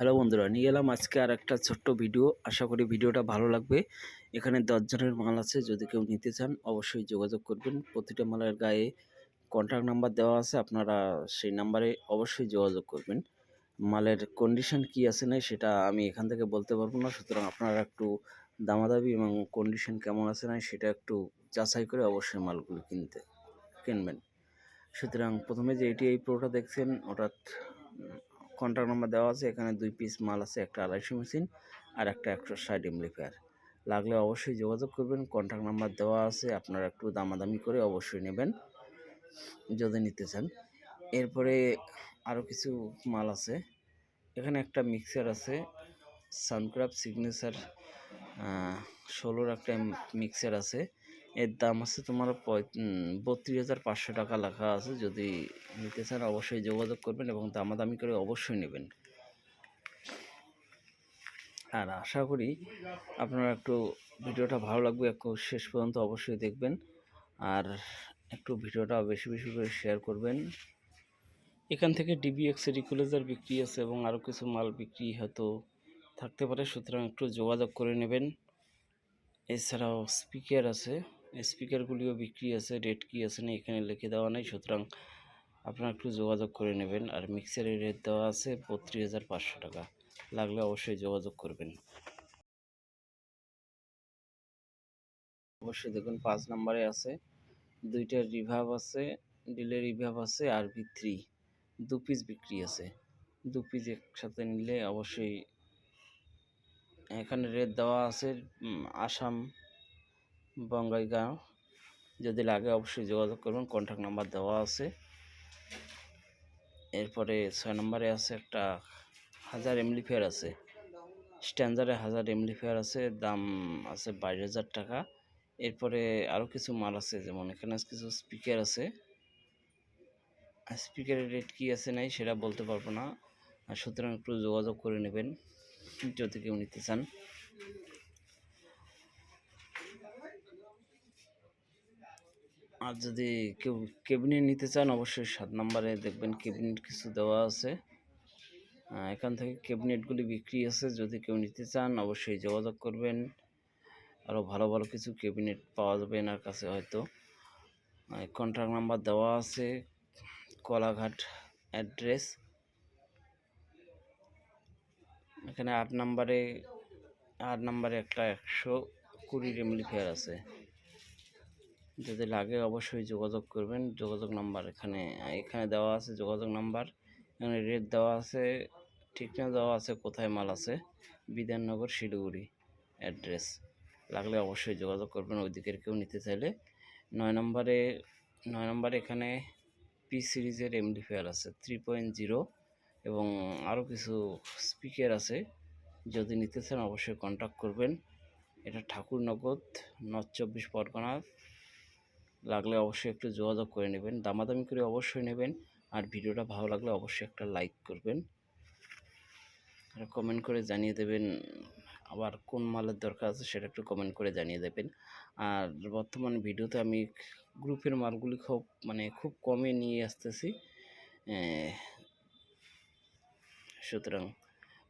Hello বন্ধুরা, নিয়ে এলাম আজকে আর একটা ছোট্ট ভিডিও। আশা করি ভিডিওটা ভালো লাগবে। এখানে দশজনের মাল আছে, যদি কেউ নিতে চান অবশ্যই যোগাযোগ করবেন। প্রতিটা মালের গায়ে কন্ট্যাক্ট নাম্বার দেওয়া আছে, আপনারা সেই নাম্বারে অবশ্যই যোগাযোগ করবেন। মালের কন্ডিশন কি আছে না সেটা আমি এখান থেকে বলতে পারব না। সুতরাং আপনারা একটু দামাদাবি এবং কন্ডিশন কেমন আছে না সেটা একটু যাচাই করে অবশ্যই মালগুলো কিনতে, কিনবেন। সুতরাং প্রথমে যে এটি এই প্রোটা দেখছেন অর্থাৎ কন্ট্যাক্ট নাম্বার দেওয়া আছে, এখানে দুই পিস মাল আছে, একটা আড়াইশো মেশিন আর একটা একশো ষাট এমলিফায়ার লাগলে অবশ্যই যোগাযোগ করবেন কন্ট্যাক্ট নাম্বার দেওয়া আছে, আপনারা একটু দামাদামি করে অবশ্যই নেবেন, যদি নিতে চান। এরপরে আরও কিছু মাল আছে, এখানে একটা মিক্সার আছে সানক্রাফট সিগনেচার ষোলোর একটা মিক্সার আছে। এর দাম আছে তোমার বত্রিশ হাজার পাঁচশো টাকা লেখা আছে। যদি নিতে চান অবশ্যই যোগাযোগ করবেন এবং দামাদামি করে অবশ্যই নেবেন। আর আশা করি আপনারা একটু ভিডিওটা ভালো লাগবে, একটু শেষ পর্যন্ত অবশ্যই দেখবেন। আর একটু ভিডিওটা বেশি বেশি করে শেয়ার করবেন। এখান থেকে ডিবিএক্স রিকুলেজার বিক্রি আছে এবং আরও কিছু মাল বিক্রি হয়তো থাকতে পারে। সুতরাং একটু যোগাযোগ করে নেবেন। এছাড়াও স্পিকার আছে। স্পিকারগুলিও বিক্রি আছে রেট কি আছে না এখানে লিখে দেওয়া নেই। সুতরাং আপনারা একটু যোগাযোগ করে নেবেন। আর মিক্সারের রেট দেওয়া আছে বত্রিশ হাজার পাঁচশো টাকা। লাগলে অবশ্যই যোগাযোগ করবেন। অবশ্যই দেখুন, পাঁচ নম্বরে আছে। দুইটা রিভাব আছে ডিলে রিভাব আছে আর ভি থ্রি দু পিস বিক্রি আছে। দু পিস একসাথে নিলে অবশ্যই এখানে রেট দেওয়া আছে আসাম বঙ্গাইগাঁও। যদি লাগে অবশ্যই যোগাযোগ করবেন কন্ট্যাক্ট নাম্বার দেওয়া আছে। এরপরে ছয় নম্বরে আছে একটা হাজার এমলি ফেয়ার আছে। স্ট্যান্ডারে হাজার এমলি ফেয়ার আছে, দাম আছে বাইশ হাজার টাকা। এরপরে আরও কিছু মাল আছে, যেমন এখানে কিছু স্পিকার আছে। স্পিকারের রেট কী আছে নাই সেটা বলতে পারব না। সুতরাং একটু যোগাযোগ করে নেবেন, যদি কেউ নিতে চান। আর যদি কেউ ক্যাবিনেট নিতে চান, অবশ্যই সাত নম্বরে দেখবেন ক্যাবিনেট কিছু দেওয়া আছে। এখান থেকে ক্যাবিনেটগুলি বিক্রি আছে। যদি কেউ নিতে চান, অবশ্যই যোগাযোগ করবেন। আরও ভালো ভালো কিছু ক্যাবিনেট পাওয়া যাবে এনার কাছে হয়তো। কন্ট্রাক্ট নাম্বার দেওয়া আছে। কলাঘাট অ্যাড্রেস এখানে আট নম্বরে আট নম্বরে একটা একশো কুড়ি রেমলিফেয়ার আছে। যদি লাগে অবশ্যই যোগাযোগ করবেন। যোগাযোগ নাম্বার এখানে এখানে দেওয়া আছে যোগাযোগ নাম্বার। এখানে রেট দেওয়া আছে ঠিকানা দেওয়া আছে, কোথায় মাল আছে? বিধাননগর শিলিগুড়ি অ্যাড্রেস লাগলে অবশ্যই যোগাযোগ করবেন, ওই দিকের কেউ নিতে চাইলে। নয় নম্বরে নয় নম্বরে এখানে পি সিরিজের এমডিফেয়ার আছে থ্রি পয়েন্ট জিরো এবং আরও কিছু স্পিকার আছে। যদি নিতে চান অবশ্যই কন্ট্যাক্ট করবেন। এটা ঠাকুরনগর নর্থ চব্বিশ পরগনা লাগলে অবশ্যই একটু যোগাযোগ করে নেবেন। দামাদামি করে অবশ্যই নেবেন। আর ভিডিওটা ভালো লাগলে অবশ্যই একটা লাইক করবেন। আর কমেন্ট করে জানিয়ে দেবেন আবার কোন মালের দরকার আছে সেটা একটু কমেন্ট করে জানিয়ে দেবেন। আর বর্তমান ভিডিওতে আমি গ্রুপের মালগুলি খুব মানে খুব কমে নিয়ে আসতেছি। সুতরাং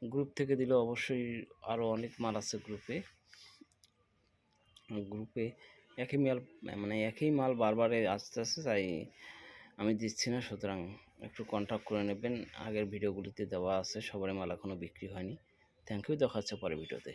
গ্রুপ থেকে দিলে অবশ্যই আরও অনেক মাল আছে গ্রুপে। গ্রুপে একই মাল মানে একই মাল বারবার আসতে আসতে তাই আমি দিচ্ছি না। সুতরাং একটু কন্ট্যাক্ট করে নেবেন। আগের ভিডিওগুলিতে দেওয়া আছে, সবারই মাল এখনও বিক্রি হয়নি। থ্যাংক ইউ দেখা হচ্ছে পরের ভিডিওতে